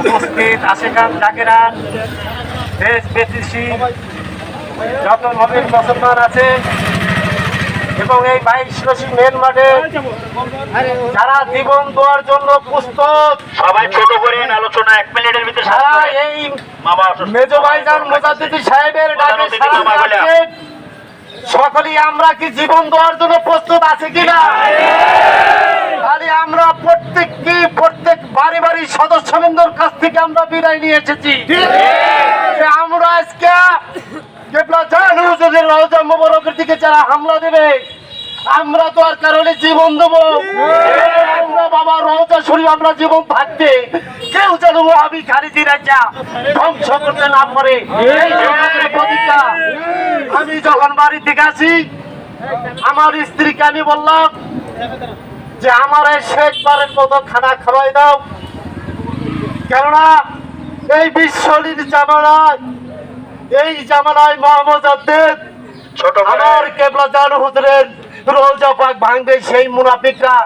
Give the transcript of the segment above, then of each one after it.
উপস্থিত আশেখান জাকেরা দেশ বিদেশি যত নবীন মুসলমান আছে এবং এই বাইশ রশি মেন মাঠে যারা জীবন দেওয়ার জন্য প্রস্তুত সবাই ছোট করেন আলোচনা এক মিনিটের ভিতরে করেন। এই মেজো ভাইজান মোজাদ্দিদি সাহেবের ডাকে। দিচ্ছেন। সকলেই আমরা কি জীবন দেওয়ার জন্য প্রস্তুত আছে কিনা তাহলে আমরা প্রত্যেককে প্রত্যেক বাড়ি সদস্যবৃন্দর কাছ থেকে আমরা বিদায় নিয়ে এসেছি। আমরা আজকে কেবলা জানু যদি রওজা মোবারকের দিকে যারা হামলা দেবে আমরা তো আর কারণে জীবন দেবো। আমরা বাবা রওজা শরীফ আমরা জীবন থাকতে কেউ যেন আমি খারিজি রাজা ধ্বংস করতে না পারে। যে প্রতিজ্ঞা আমি যখন বাড়ি থেকে আসি আমার স্ত্রীকে আমি বললাম যে আমার শেষবারের মতো খানা খাওয়াই দাও। কেননা এই বিশ্বলির জামানায় এই জামানায় মোহাম্মদ আব্দেদ ছোট আমার কেবলা জানু হুজুরের রোজা পাক ভাঙবে সেই মুনাফিকরা।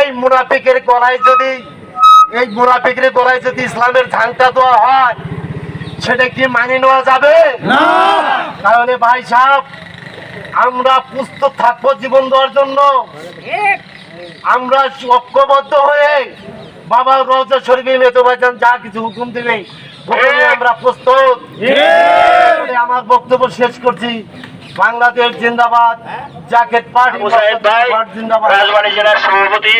এই মুনাফিকের গলায় যদি এই মুনাফিকের গলায় যদি ইসলামের ঝাংটা দেওয়া হয় সেটা কি মানিয়ে নেওয়া যাবে? তাহলে ভাই সাহেব আমরা প্রস্তুত থাকব জীবন দেওয়ার জন্য। আমরা ঐক্যবদ্ধ হয়ে বাবা রোজা শরীফে মেতো ভাইজান যা কিছু হুকুম দিবেন আমরা প্রস্তুত। আমার বক্তব্য শেষ করছি। বাংলাদেশ জিন্দাবাদ। জ্যাকেট পার্টি জিন্দাবাদ। রাজবাড়ী জেলার সভাপতি